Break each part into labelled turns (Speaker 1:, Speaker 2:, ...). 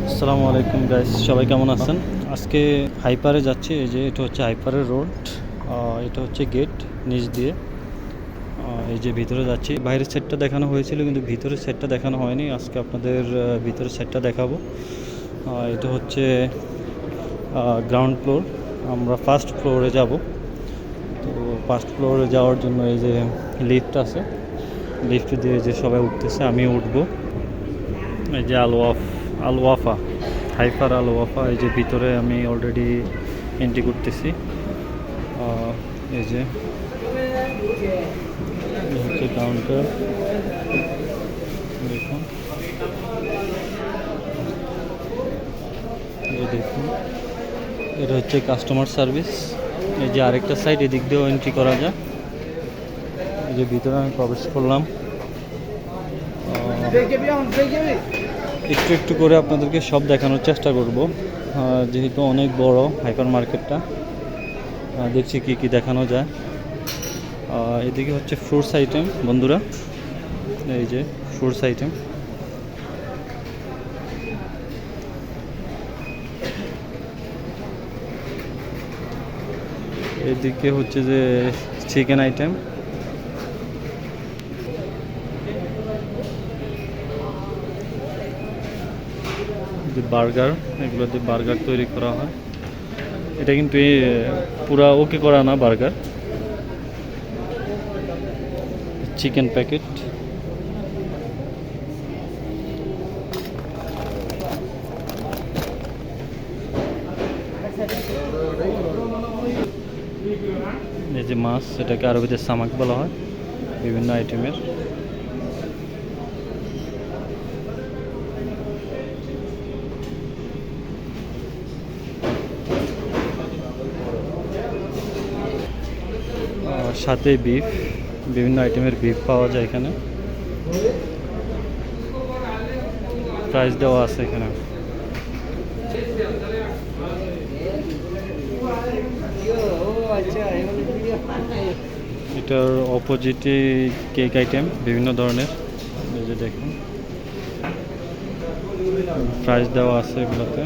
Speaker 1: আসসালামু আলাইকুম গাইস সবাই কেমন আছেন? আজকে হাইপারে যাচ্ছি, এই যে এটা হচ্ছে হাইপারের রোড এটা হচ্ছে গেট নিচ দিয়ে। এই যে ভিতরে যাচ্ছি। বাইরের সেটটা দেখানো হয়েছিল, কিন্তু ভিতরের সেটটা দেখানো হয়নি। আজকে আপনাদের ভিতরের সেটটা দেখাবো। এটা হচ্ছে গ্রাউন্ড ফ্লোর আমরা ফার্স্ট ফ্লোরে যাব। তো ফার্স্ট ফ্লোরে যাওয়ার জন্য এই যে লিফট আছে। লিফট দিয়ে যে সবাই উঠতেছে, আমিও উঠবো। এই যে আলওয়াফ আলওয়াফা, হাইফার আলওয়াফা, এই যে ভিতরে আমি অলরেডি এন্ট্রি করতেছি। এই যে হচ্ছে কাউন্টার দেখুন। দেখুন, এটা হচ্ছে কাস্টমার সার্ভিস এই যে আরেকটা সাইড এদিক দিয়েও এন্ট্রি করা যায় এই যে ভিতরে আমি প্রবেশ করলাম। একটু একটু করে আপনাদেরকে সব দেখানোর চেষ্টা করব। যেহেতু অনেক বড় হাইপার মার্কেটটা দেখছি কি কি দেখানো যায়। এদিকে হচ্ছে ফ্রুটস আইটেম, বন্ধুরা। এই যে ফ্রুটস আইটেম। এদিকে হচ্ছে যে চিকেন আইটেম। যে বার্গার, এগুলো দিয়ে বার্গার তৈরি করা হয়। এটা কিন্তু পুরা ওকে করা না বার্গার। চিকেন প্যাকেট এই যে মাছ, এটাকে আরবিতে সামাক বলা হয়। বিভিন্ন আইটেমের সাথে বিফ বিভিন্ন আইটেমের বিফ পাওয়া যায় এখানে। প্রাইস দেওয়া আছে এখানে। এটার অপোজিটে কেক আইটেম বিভিন্ন ধরনের। যে দেখুন। প্রাইস দেওয়া আছে এগুলোতে।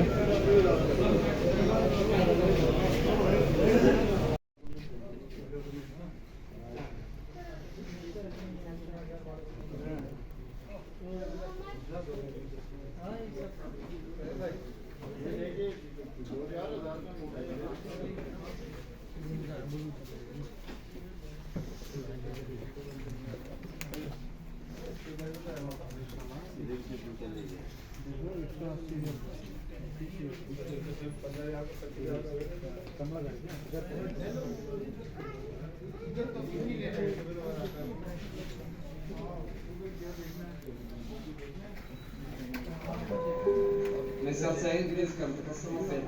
Speaker 2: Mesut Said Güneş Kampı Kasım Masayet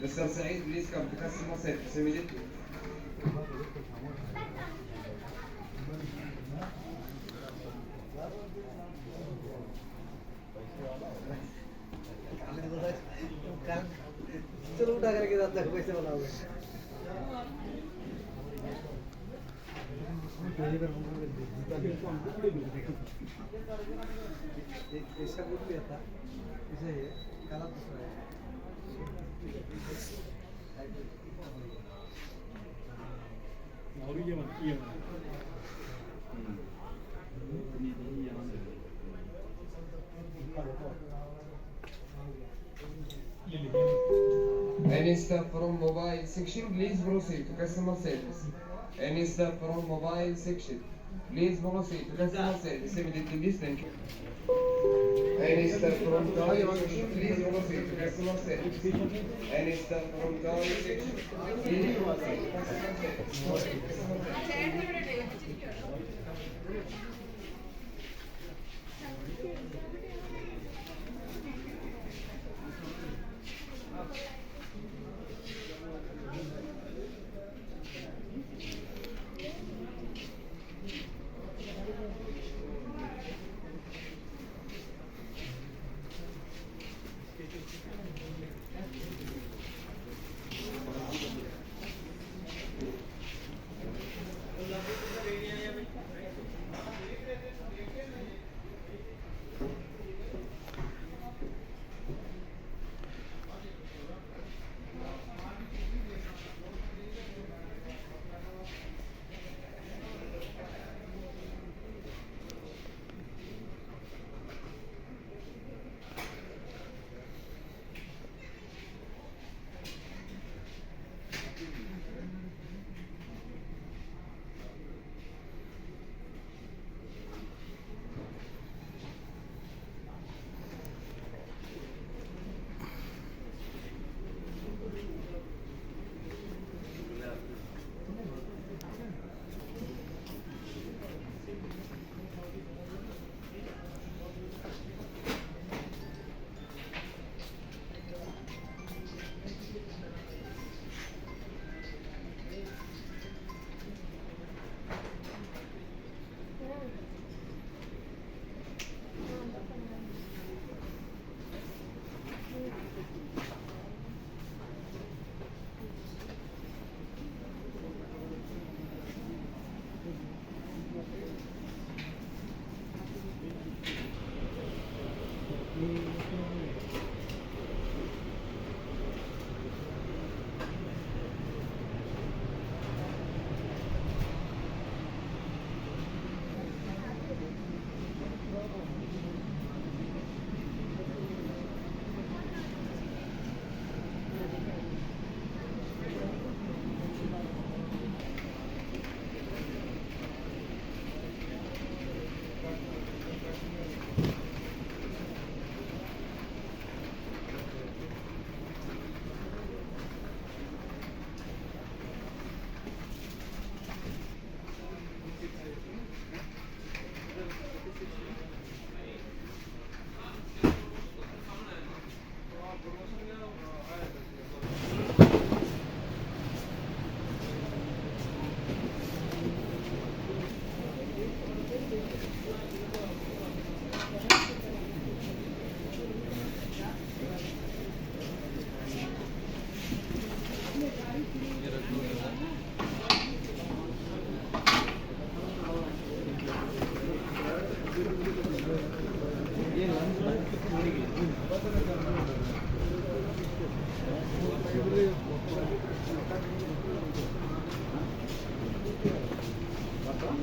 Speaker 2: Mesut Said Güneş Kampı
Speaker 3: Kasım Masayet Semih जाता है कैसे बनाओगे ऐसा और ये
Speaker 2: ये staff from mobile section, please proceed to customer service. Any staff from mobile section, please proceed to customer service. Immediately, please, thank you. Any staff from car section, please proceed to customer service. Any staff from car section, please proceed to customer service.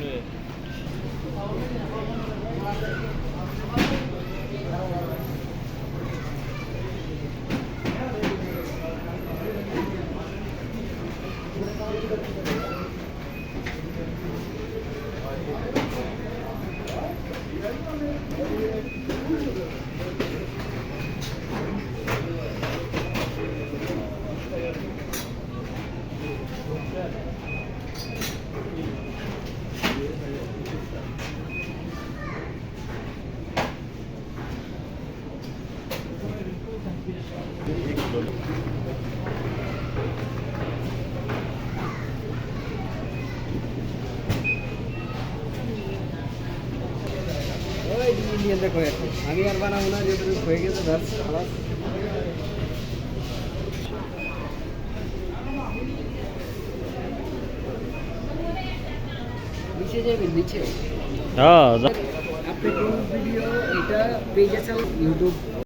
Speaker 3: นี่ ওই দেখো এখন আমি আর বানাবো না যেহেতু হয়ে গেছে ব্যাস খালাস নিচে যাবেন নিচে।
Speaker 1: হ্যাঁ
Speaker 3: আপনি কোন ভিডিও এটা পেজে চাল ইউটিউব